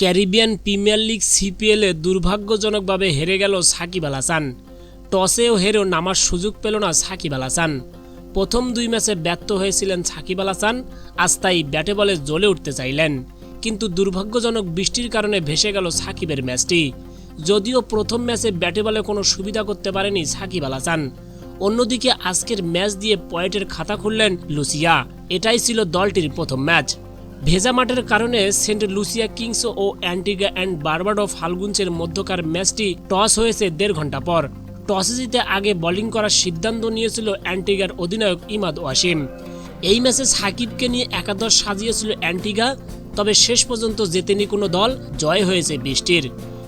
Caribbean premier league সিপিএলে দুর্ভাগ্যজনকভাবে হেরে গেল সাকিব আল হাসান। টসেও হেরেও নামার সুযোগ পেল না সাকিব আল হাসান। প্রথম দুই ম্যাচে ব্যর্থ হয়েছিলেন সাকিব আল হাসান, আজ তাই ব্যাটে বলে জ্বলে উঠতে চাইলেন। কিন্তু দুর্ভাগ্যজনক বৃষ্টির কারণে ভেসে গেল সাকিবের ম্যাচটি। যদিও প্রথম ম্যাচে ব্যাটে বলে কোনো সুবিধা করতে পারেনি সাকিব আল হাসান। অন্যদিকে আজকের ম্যাচ দিয়ে পয়েন্টের খাতা খুললেন লুসিয়া। এটাই ছিল দলটির প্রথম ম্যাচ। ভেজা মাঠের কারণে সেন্ট লুসিয়া কিংস ও অ্যান্টিগা অ্যান্ড বার্বাড অফ হালগুঞ্চের মধ্যকার ম্যাচটি টস হয়েছে দেড় ঘণ্টা পর। টসে জিতে আগে বোলিং করার সিদ্ধান্ত নিয়েছিল অ্যান্টিগার অধিনায়ক ইমাদ ওয়াসিম। এই ম্যাচে সাকিবকে নিয়ে একাদশ সাজিয়েছিল অ্যান্টিগা, তবে শেষ পর্যন্ত জেতেনি কোনো দল, জয় হয়েছে বৃষ্টির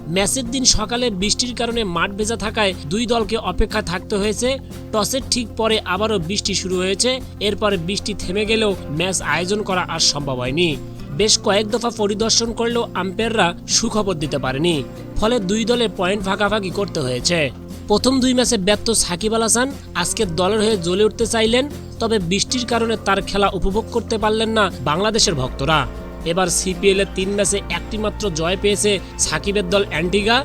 ম্যাচের দিন সকালে বৃষ্টির কারণে মাঠ ভেজা থাকায় দুই দলকে অপেক্ষা থাকতে হয়েছে। টসের ঠিক পরে আবারও বৃষ্টি শুরু হয়েছে। এরপরে বৃষ্টি থেমে গেলেও ম্যাচ আয়োজন করা আর সম্ভব হয়নি। বেশ কয়েক দফা পরিদর্শন করলেও আম্পায়াররা সুখবর দিতে পারেনি। ফলে দুই দলে পয়েন্ট ভাগাভাগি করতে হয়েছে। প্রথম দুই ম্যাচে ব্যর্থ সাকিব আল হাসান আজকের দলের হয়ে জ্বলে উঠতে চাইলেন, তবে বৃষ্টির কারণে তার খেলা উপভোগ করতে পারলেন না বাংলাদেশের ভক্তরা। এবার সিপিএল এর তিন ম্যাচে একটি মাত্র জয় পেয়েছে সাকিবের দল অ্যান্টিগা।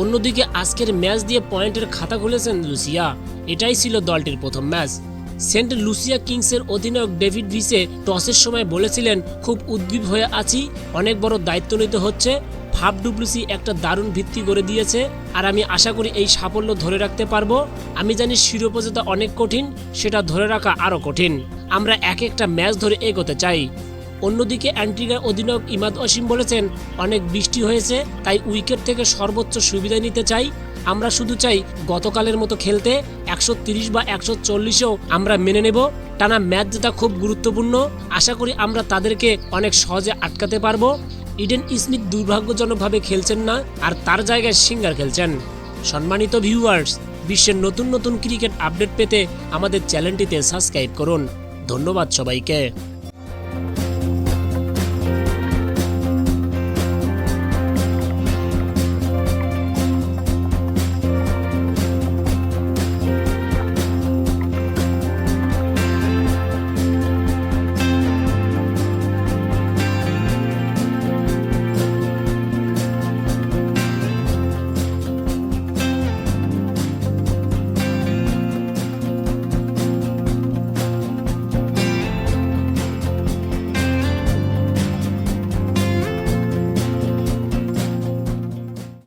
অন্যদিকে আজকের ম্যাচ দিয়ে পয়েন্টের খাতা খুলেছেন লুসিয়া। এটাই ছিল দলটির প্রথম ম্যাচ। সেন্ট লুসিয়া কিংসের অধিনায়ক ডেভিড ভিসে টসের সময় বলেছিলেন, খুব উদ্গ্রীব হয়ে আছি, অনেক বড় দায়িত্ব নিতে হচ্ছে। ফাফ ডুপ্লুসি একটা দারুণ ভিত্তি করে দিয়েছে, আর আমি আশা করি এই সাফল্য ধরে রাখতে পারব। আমি জানি শিরোপা জেতা অনেক কঠিন, সেটা ধরে রাখা আরও কঠিন। আমরা এক একটা ম্যাচ ধরে এগোতে চাই। অন্যদিকে অ্যান্টিগার অধিনায়ক ইমাদ অসীম বলেছেন, অনেক বৃষ্টি হয়েছে, তাই উইকেট থেকে সর্বোচ্চ সুবিধা নিতে চাই। আমরা শুধু চাই গতকালের মতো খেলতে একশো বা একশো চল্লিশেও আমরা মেনে নেব। টানা ম্যাচ জেতা খুব গুরুত্বপূর্ণ। আশা করি আমরা তাদেরকে অনেক সহজে আটকাতে পারব। ইডেন স্মিথ দুর্ভাগ্যজনকভাবে খেলছেন না, আর তার জায়গায় সিঙ্গার খেলছেন। সম্মানিত ভিউয়ার্স, বিশ্বের নতুন নতুন ক্রিকেট আপডেট পেতে আমাদের চ্যানেলটিতে সাবস্ক্রাইব করুন। ধন্যবাদ সবাইকে।